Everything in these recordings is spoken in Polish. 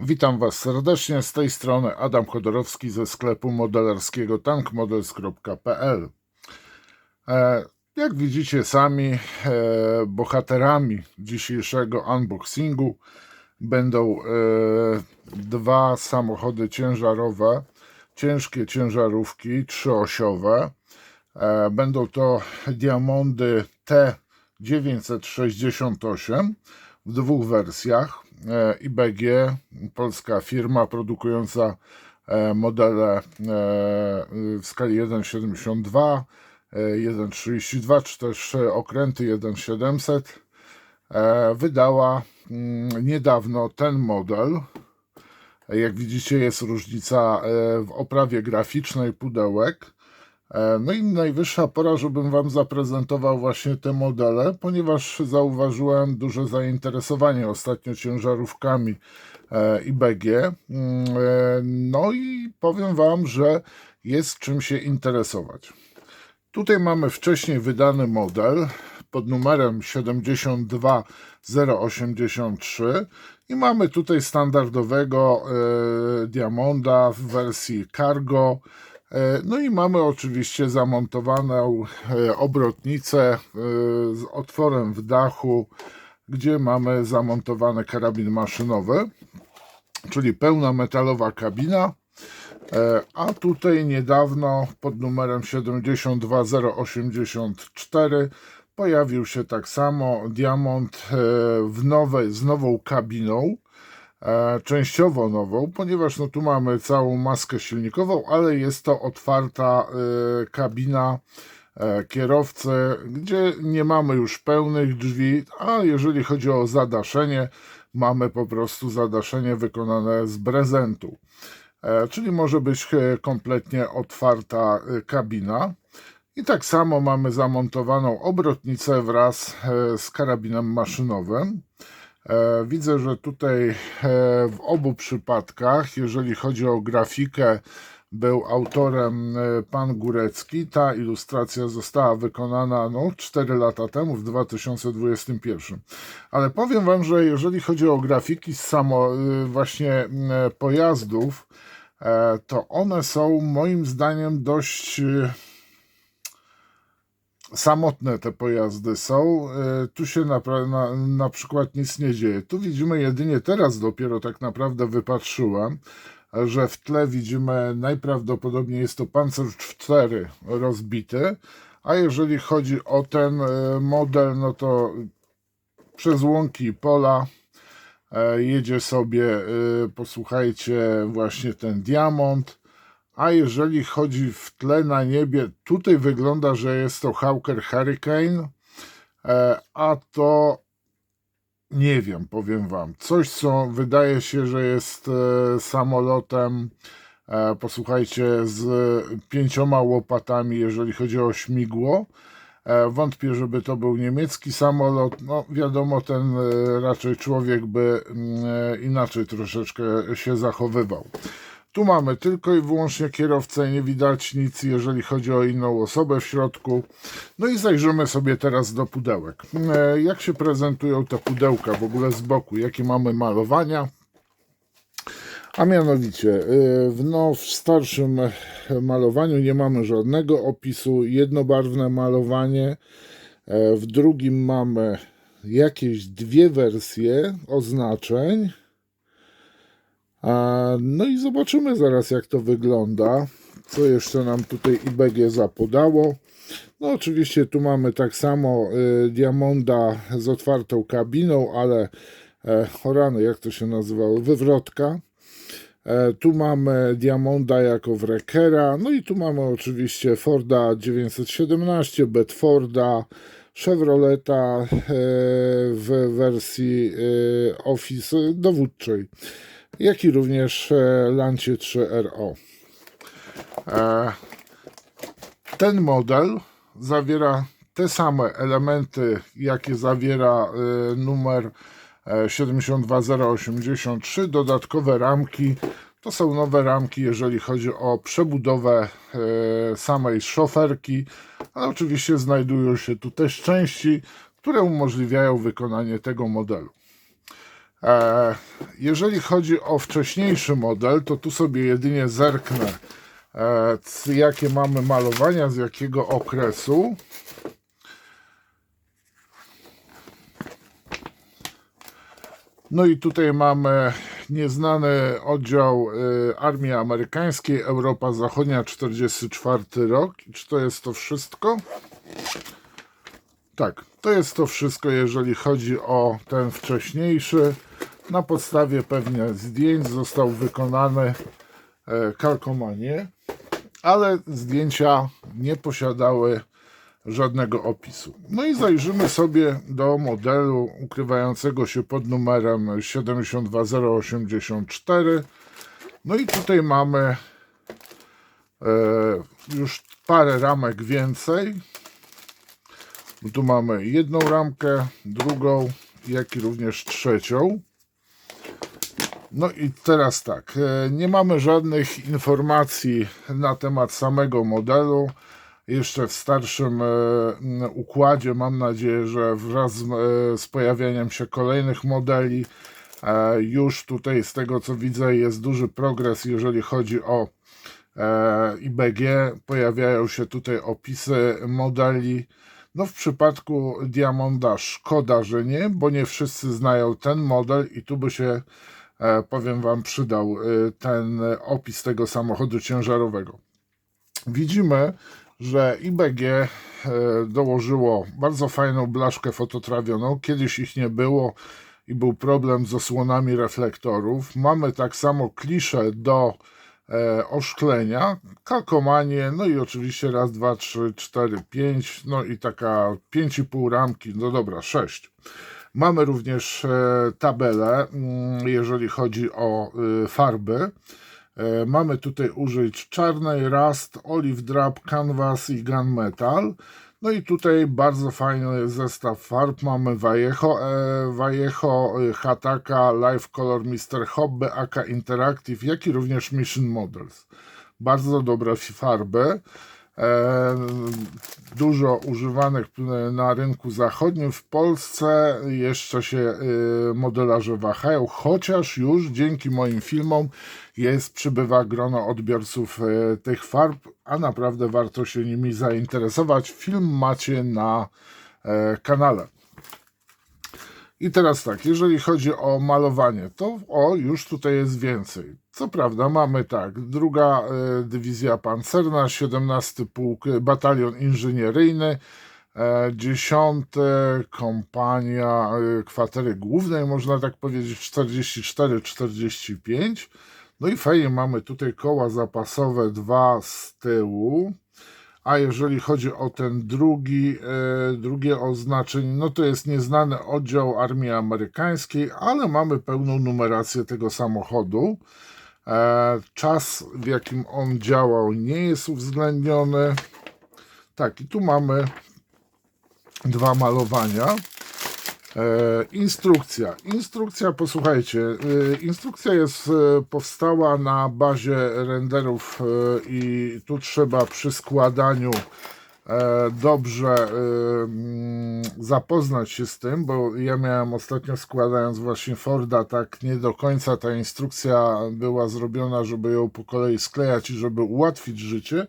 Witam Was serdecznie, z tej strony Adam Chodorowski ze sklepu modelarskiego tankmodels.pl e, Jak widzicie sami, e, bohaterami dzisiejszego unboxingu będą e, dwa samochody ciężarowe, ciężkie ciężarówki trzyosiowe. Będą to Diamondy T968 w dwóch wersjach. E, IBG, polska firma produkująca e, modele e, w skali 1,72, e, 1,32 czy też okręty 1,700 e, wydała mm, niedawno ten model. Jak widzicie, jest różnica w oprawie graficznej pudełek. E, No i najwyższa pora, żebym Wam zaprezentował właśnie te modele, ponieważ zauważyłem duże zainteresowanie ostatnio ciężarówkami e, IBG. Mm, e, No i powiem Wam, że jest czym się interesować. Tutaj mamy wcześniej wydany model pod numerem 72083 i mamy tutaj standardowego e, Diamonda w wersji Cargo. E, No i mamy oczywiście zamontowaną e, obrotnicę e, z otworem w dachu, gdzie mamy zamontowany karabin maszynowy, czyli pełna metalowa kabina. A tutaj niedawno pod numerem 72084 pojawił się tak samo diamont e, w nowej, z nową kabiną, częściowo nową, ponieważ no tu mamy całą maskę silnikową, ale jest to otwarta e, kabina e, kierowcy, gdzie nie mamy już pełnych drzwi, a jeżeli chodzi o zadaszenie, mamy po prostu zadaszenie wykonane z prezentu. E, czyli może być e, kompletnie otwarta e, kabina. I tak samo mamy zamontowaną obrotnicę wraz e, z karabinem maszynowym. E, Widzę, że tutaj e, w obu przypadkach, jeżeli chodzi o grafikę, był autorem e, pan Górecki. Ta ilustracja została wykonana no, 4 lata temu, w 2021. Ale powiem Wam, że jeżeli chodzi o grafiki z samo właśnie pojazdów, to one są moim zdaniem dość samotne te pojazdy są. E, Tu się na, na, na przykład nic nie dzieje. Tu widzimy jedynie teraz dopiero tak naprawdę wypatrzyłem, że w tle widzimy najprawdopodobniej jest to Panzer 4 rozbity, a jeżeli chodzi o ten e, model, no to przez łąki pola e, jedzie sobie, posłuchajcie, właśnie ten diamont. A jeżeli chodzi w tle na niebie, tutaj wygląda, że jest to Hawker Hurricane, e, a to nie wiem, powiem wam. Coś, co wydaje się, że jest e, samolotem, e, posłuchajcie, z pięcioma łopatami, jeżeli chodzi o śmigło. Wątpię, żeby to był niemiecki samolot. No, wiadomo, ten raczej człowiek by mm, inaczej troszeczkę się zachowywał. Tu mamy tylko i wyłącznie kierowcę, nie widać nic, jeżeli chodzi o inną osobę w środku. No i zajrzymy sobie teraz do pudełek. E, Jak się prezentują te pudełka w ogóle z boku? Jakie mamy malowania? A mianowicie, y, w, no, w starszym e, malowaniu nie mamy żadnego opisu, jednobarwne malowanie. E, W drugim mamy jakieś dwie wersje oznaczeń. No i zobaczymy zaraz, jak to wygląda. Co jeszcze nam tutaj IBG zapodało. No oczywiście tu mamy tak samo y, Diamonda z otwartą kabiną, ale e, jak to się nazywało? Wywrotka. E, tu mamy Diamonda jako Wreckera, no i tu mamy oczywiście Forda 917, Bedforda, Chevroleta e, w wersji e, Office dowódczej, jak i również e, Lancie 3RO. E, ten model zawiera te same elementy, jakie zawiera numer e, 72083. Dodatkowe ramki to są nowe ramki, jeżeli chodzi o przebudowę e, samej szoferki, ale oczywiście znajdują się tu też części, które umożliwiają wykonanie tego modelu. E, Jeżeli chodzi o wcześniejszy model, to tu sobie jedynie zerknę, e, jakie mamy malowania, z jakiego okresu. No i tutaj mamy nieznany oddział y, Armii Amerykańskiej, Europa Zachodnia, 44 rok. Czy to jest to wszystko? Tak, to jest to wszystko, jeżeli chodzi o ten wcześniejszy. Na podstawie pewnie zdjęć został wykonany e, kalkomanie, ale zdjęcia nie posiadały żadnego opisu. No i zajrzymy sobie do modelu ukrywającego się pod numerem 72084. No i tutaj mamy e, już parę ramek więcej. Tu mamy jedną ramkę, drugą, jak i również trzecią. No i teraz tak, e, nie mamy żadnych informacji na temat samego modelu. Jeszcze w starszym e, układzie mam nadzieję, że wraz z, e, z pojawianiem się kolejnych modeli e, już tutaj z tego co widzę jest duży progres, jeżeli chodzi o IBG. Pojawiają się tutaj opisy modeli. No w przypadku Diamonda szkoda, że nie, bo nie wszyscy znają ten model i tu by się, powiem Wam, przydał ten opis tego samochodu ciężarowego. Widzimy, że IBG e, dołożyło bardzo fajną blaszkę fototrawioną. Kiedyś ich nie było i był problem z osłonami reflektorów. Mamy tak samo klisze do e, oszklenia, kalkomanie, no i oczywiście raz, dwa, trzy, cztery, pięć, no i taka pięć i pół ramki, no dobra, sześć. Mamy również e, tabelę, mm, jeżeli chodzi o y, farby. E, Mamy tutaj użyć czarnej, rust, olive drab, canvas i gunmetal. No i tutaj bardzo fajny zestaw farb. Mamy Vallejo, e, Vallejo e, Hataka, Life Color Mr. Hobby, AK Interactive, jak i również Mission Models. Bardzo dobre farby. Dużo używanych na rynku zachodnim. W Polsce jeszcze się e, modelarze wahają, chociaż już dzięki moim filmom jest, przybywa grono odbiorców e, tych farb, a naprawdę warto się nimi zainteresować. Film macie na e, kanale. I teraz tak, jeżeli chodzi o malowanie, to o, już tutaj jest więcej. Co prawda mamy tak, druga e, dywizja pancerna, 17 pułk, e, batalion inżynieryjny, e, 10 kompania e, kwatery głównej, można tak powiedzieć 44-45. No i fajnie mamy tutaj koła zapasowe, dwa z tyłu. A jeżeli chodzi o ten drugi, drugie oznaczenie, no to jest nieznany oddział Armii Amerykańskiej, ale mamy pełną numerację tego samochodu. E, czas, w jakim on działał, nie jest uwzględniony. Tak, i tu mamy dwa malowania. E, instrukcja. Instrukcja, posłuchajcie, e, instrukcja jest, powstała na bazie renderów i tu trzeba przy składaniu dobrze e, mm, zapoznać się z tym, bo ja miałem ostatnio składając właśnie Forda, tak nie do końca ta instrukcja była zrobiona, żeby ją po kolei sklejać i żeby ułatwić życie.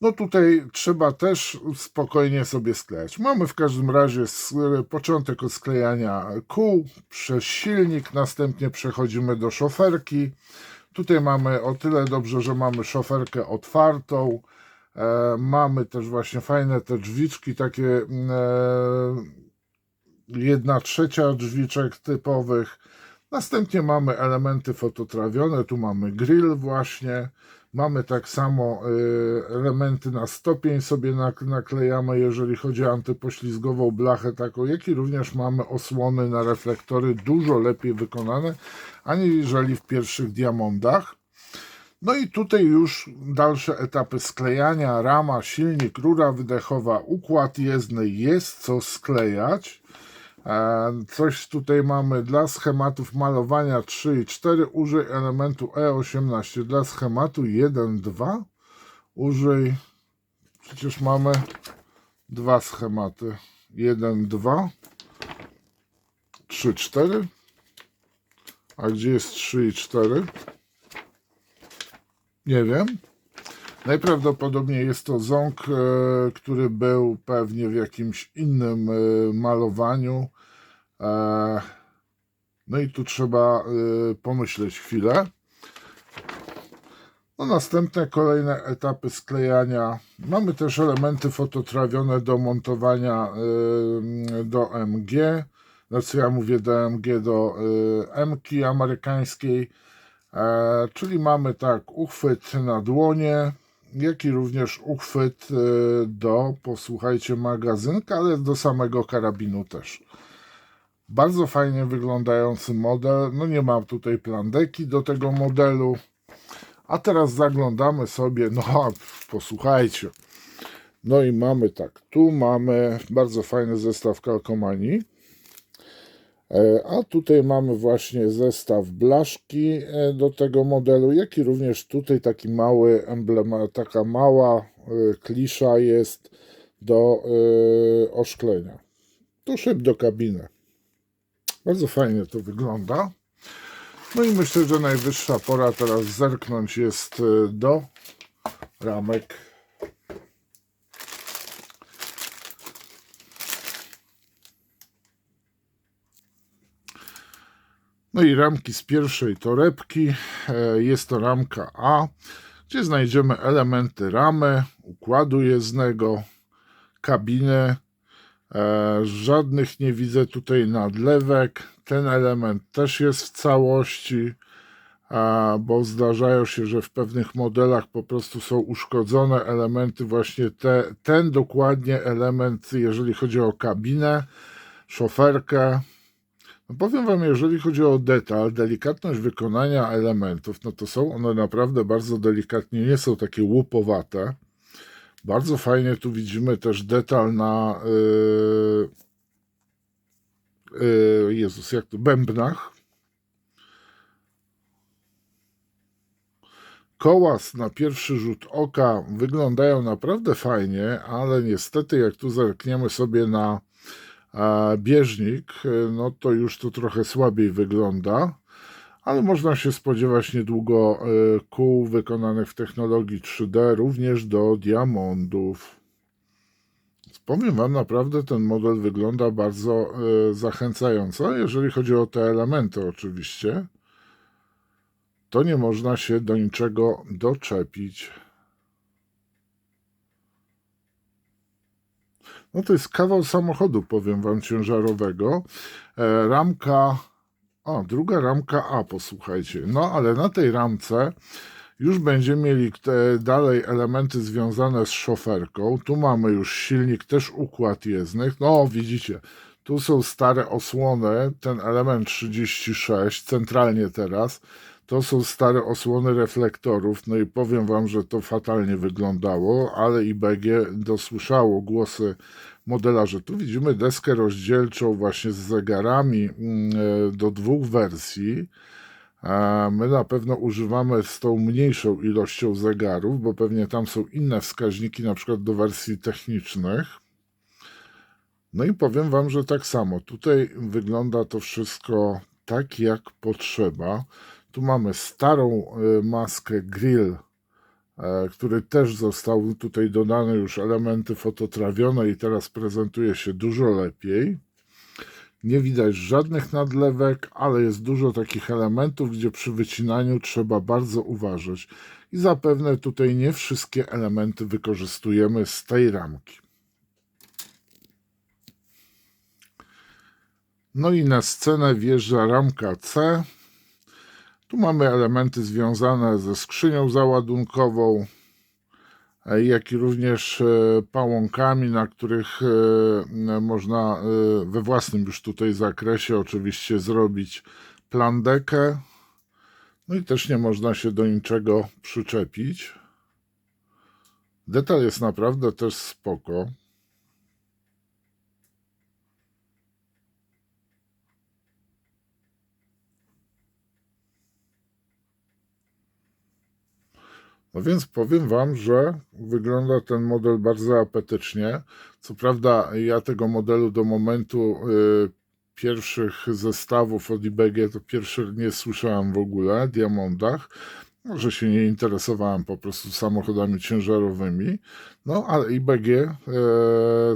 No tutaj trzeba też spokojnie sobie sklejać. Mamy w każdym razie s- początek od sklejania kół przez silnik, następnie przechodzimy do szoferki. Tutaj mamy o tyle dobrze, że mamy szoferkę otwartą. E, mamy też właśnie fajne te drzwiczki, takie mm, e, jedna trzecia drzwiczek typowych. Następnie mamy elementy fototrawione, tu mamy grill właśnie, mamy tak samo y, elementy na stopień sobie nak- naklejamy, jeżeli chodzi o antypoślizgową blachę taką, jak i również mamy osłony na reflektory dużo lepiej wykonane, aniżeli w pierwszych diamondach. No i tutaj już dalsze etapy sklejania, rama, silnik, rura wydechowa, układ jezdny, jest co sklejać. E, Coś tutaj mamy dla schematów malowania 3 i 4. Użyj elementu E18 dla schematu 1, 2. Użyj. Przecież mamy dwa schematy. 1, 2, 3, 4. A gdzie jest 3 i 4? Nie wiem. Najprawdopodobniej jest to ząg, e, który był pewnie w jakimś innym e, malowaniu. E, No i tu trzeba pomyśleć chwilę. No następne kolejne etapy sklejania. Mamy też elementy fototrawione do montowania do MG. Znaczy ja mówię do MG do M-ki amerykańskiej. E, czyli mamy tak uchwyt na dłonie, jak i również uchwyt y, do, posłuchajcie, magazynka, ale do samego karabinu też. Bardzo fajnie wyglądający model. No nie mam tutaj plandeki do tego modelu. A teraz zaglądamy sobie, no posłuchajcie. No i mamy tak, tu mamy bardzo fajny zestaw kalkomanii. E, A tutaj mamy właśnie zestaw blaszki e, do tego modelu, jak i również tutaj taki mały emblema, taka mała e, klisza jest do oszklenia. To szyb do kabiny. Bardzo fajnie to wygląda. No i myślę, że najwyższa pora teraz zerknąć jest do ramek. No i ramki z pierwszej torebki. E, Jest to ramka A, gdzie znajdziemy elementy ramy, układu jezdnego, kabiny. E, Żadnych nie widzę tutaj nadlewek. Ten element też jest w całości, bo zdarzają się, że w pewnych modelach po prostu są uszkodzone elementy, właśnie te, ten dokładnie element, jeżeli chodzi o kabinę, szoferkę. Powiem Wam, jeżeli chodzi o detal, delikatność wykonania elementów, no to są one naprawdę bardzo delikatnie, nie są takie łupowate. Bardzo fajnie tu widzimy też detal na yy, yy, Jezus, jak to, bębnach. Koła na pierwszy rzut oka wyglądają naprawdę fajnie, ale niestety jak tu zerkniemy sobie na a, bieżnik, yy, no to już to trochę słabiej wygląda ale można się spodziewać niedługo e, kół wykonanych w technologii 3D również do diamondów. Powiem Wam, naprawdę ten model wygląda bardzo e, zachęcająco, jeżeli chodzi o te elementy oczywiście. To nie można się do niczego doczepić. No to jest kawał samochodu, powiem Wam, ciężarowego. E, ramka o, druga ramka A, posłuchajcie. No, ale na tej ramce już będziemy mieli dalej elementy związane z szoferką. Tu mamy już silnik, też układ jezdnych. No, widzicie, tu są stare osłony, ten element 36, centralnie teraz. To są stare osłony reflektorów. No i powiem Wam, że to fatalnie wyglądało, ale IBG dosłyszało głosy modelarze. Tu widzimy deskę rozdzielczą właśnie z zegarami mm, e, do dwóch wersji. My na pewno używamy z tą mniejszą ilością zegarów, bo pewnie tam są inne wskaźniki, na przykład do wersji technicznych. No i powiem Wam, że tak samo. Tutaj wygląda to wszystko tak, jak potrzeba. Tu mamy starą e, maskę grill E, który też został tutaj dodane już elementy fototrawione i teraz prezentuje się dużo lepiej. Nie widać żadnych nadlewek, ale jest dużo takich elementów, gdzie przy wycinaniu trzeba bardzo uważać. I zapewne tutaj nie wszystkie elementy wykorzystujemy z tej ramki. No i na scenę wjeżdża ramka C. Tu mamy elementy związane ze skrzynią załadunkową, e, jak i również e, pałąkami, na których e, można we własnym już tutaj zakresie oczywiście zrobić plandekę. No i też nie można się do niczego przyczepić. Detal jest naprawdę też spoko. No więc powiem Wam, że wygląda ten model bardzo apetycznie. Co prawda, ja tego modelu do momentu y, pierwszych zestawów od IBG, to pierwszy nie słyszałem w ogóle, Diamondach. Może się nie interesowałem po prostu samochodami ciężarowymi. No, ale IBG e,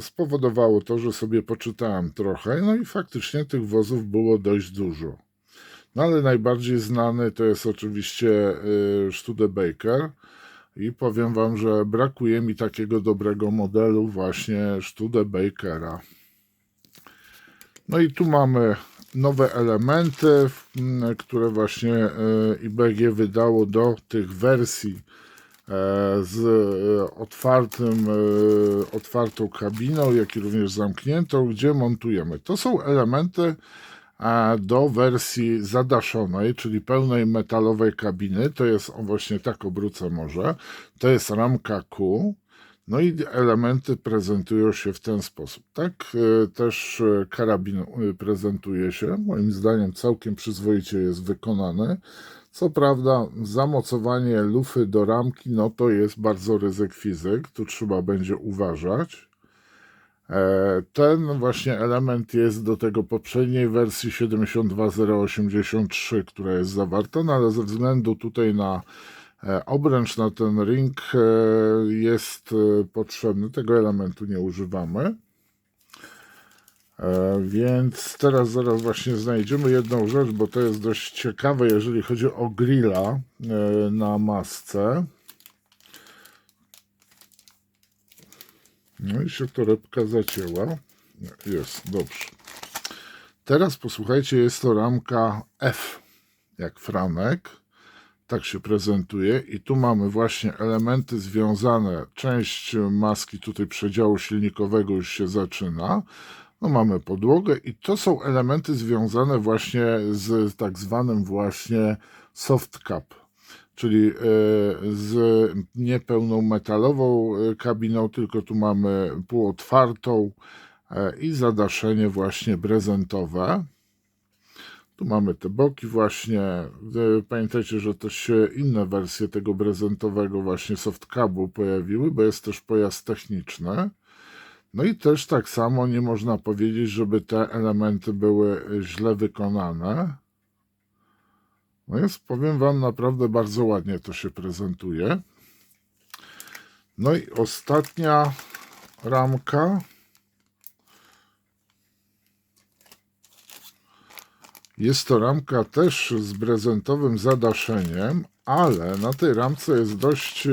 spowodowało to, że sobie poczytałem trochę, no i faktycznie tych wozów było dość dużo. No ale najbardziej znany to jest oczywiście y, Studebaker i powiem wam, że brakuje mi takiego dobrego modelu właśnie Studebakera. No i tu mamy nowe elementy, które właśnie y, IBG wydało do tych wersji e, z e, otwartym, e, otwartą kabiną, jak i również zamkniętą, gdzie montujemy. To są elementy do wersji zadaszonej, czyli pełnej metalowej kabiny. To jest, o właśnie tak obrócę może, to jest ramka Q. No i elementy prezentują się w ten sposób. Tak e, też e, karabin e, prezentuje się. Moim zdaniem całkiem przyzwoicie jest wykonany. Co prawda, zamocowanie lufy do ramki, no to jest bardzo ryzyk fizyk. Tu trzeba będzie uważać. E, Ten właśnie element jest do tego poprzedniej wersji 72083, która jest zawarta, no ale ze względu tutaj na e, obręcz, na ten ring e, jest potrzebny. Tego elementu nie używamy. Więc teraz zaraz właśnie znajdziemy jedną rzecz, bo to jest dość ciekawe, jeżeli chodzi o grilla na masce. No i się torebka zacięła. Jest, dobrze. Teraz posłuchajcie, jest to ramka F, jak Franek. Tak się prezentuje. I tu mamy właśnie elementy związane. Część maski tutaj przedziału silnikowego już się zaczyna. No mamy podłogę i to są elementy związane właśnie z tak zwanym właśnie soft cap czyli e, z niepełną metalową e, kabiną, tylko tu mamy półotwartą e, i zadaszenie właśnie prezentowe. Tu mamy te boki właśnie. Pamiętajcie, że też się inne wersje tego prezentowego właśnie softcabu pojawiły, bo jest też pojazd techniczny. No i też tak samo nie można powiedzieć, żeby te elementy były źle wykonane. No jest, powiem Wam, naprawdę bardzo ładnie to się prezentuje. No i ostatnia ramka. Jest to ramka też z prezentowym zadaszeniem, ale na tej ramce jest dość e,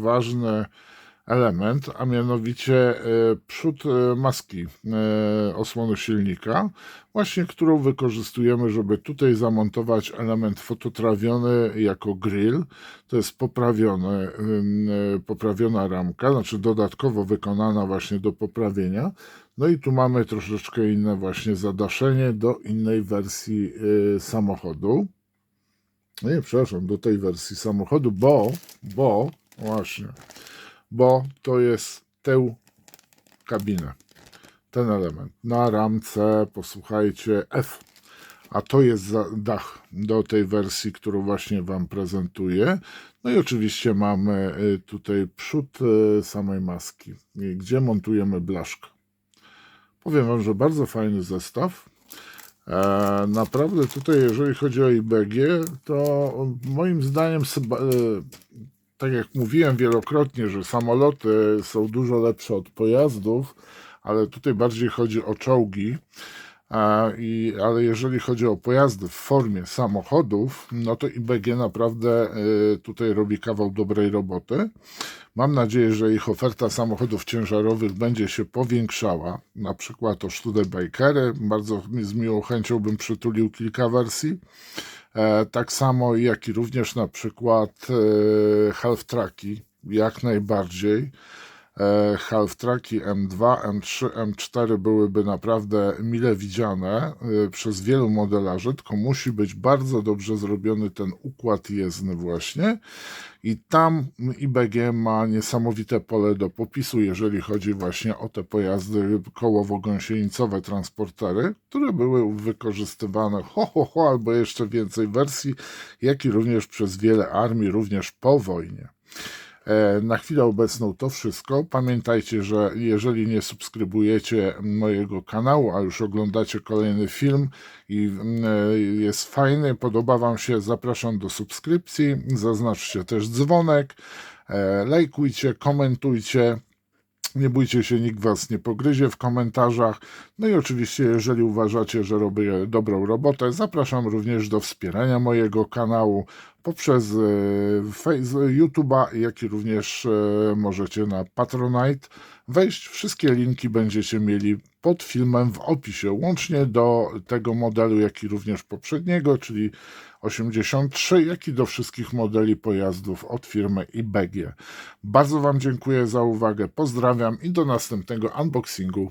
ważny element, a mianowicie e, przód e, maski e, osłony silnika, właśnie którą wykorzystujemy, żeby tutaj zamontować element fototrawiony jako grill. To jest poprawiony, poprawiona ramka, znaczy dodatkowo wykonana właśnie do poprawienia. No i tu mamy troszeczkę inne właśnie zadaszenie do innej wersji samochodu. No nie, przepraszam, do tej wersji samochodu, bo, bo, właśnie, bo to jest tę kabinę, ten element. Na ramce, posłuchajcie, F, a to jest dach do tej wersji, którą właśnie Wam prezentuję. No i oczywiście mamy y, tutaj przód y, samej maski, y, gdzie montujemy blaszkę. Powiem Wam, że bardzo fajny zestaw. E, naprawdę tutaj, jeżeli chodzi o IBG, to moim zdaniem e, tak jak mówiłem wielokrotnie, że samoloty są dużo lepsze od pojazdów, ale tutaj bardziej chodzi o czołgi. A, i, ale jeżeli chodzi o pojazdy w formie samochodów, no to IBG naprawdę y, tutaj robi kawał dobrej roboty. Mam nadzieję, że ich oferta samochodów ciężarowych będzie się powiększała. Na przykład o Studebakery. Bardzo z miłą chęcią bym przytulił kilka wersji. E, tak samo jak i również na przykład e, half tracki, jak najbardziej. E, half tracki M2, M3, M4 byłyby naprawdę mile widziane e, przez wielu modelarzy, tylko musi być bardzo dobrze zrobiony ten układ jezdny właśnie i tam IBG ma niesamowite pole do popisu, jeżeli chodzi właśnie o te pojazdy kołowo-gąsienicowe transportery, które były wykorzystywane ho, ho, ho, albo jeszcze więcej wersji, jak i również przez wiele armii, również po wojnie. E, Na chwilę obecną to wszystko. Pamiętajcie, że jeżeli nie subskrybujecie mojego kanału, a już oglądacie kolejny film i e, jest fajny, podoba Wam się, zapraszam do subskrypcji. Zaznaczcie też dzwonek, e, lajkujcie, komentujcie. Nie bójcie się, nikt was nie pogryzie w komentarzach. No i oczywiście, jeżeli uważacie, że robię dobrą robotę, zapraszam również do wspierania mojego kanału poprzez e, YouTube'a, jak i również e, możecie na Patronite wejść. Wszystkie linki będziecie mieli pod filmem w opisie, łącznie do tego modelu, jak i również poprzedniego, czyli 83, jak i do wszystkich modeli pojazdów od firmy IBG. Bardzo Wam dziękuję za uwagę, pozdrawiam i do następnego unboxingu.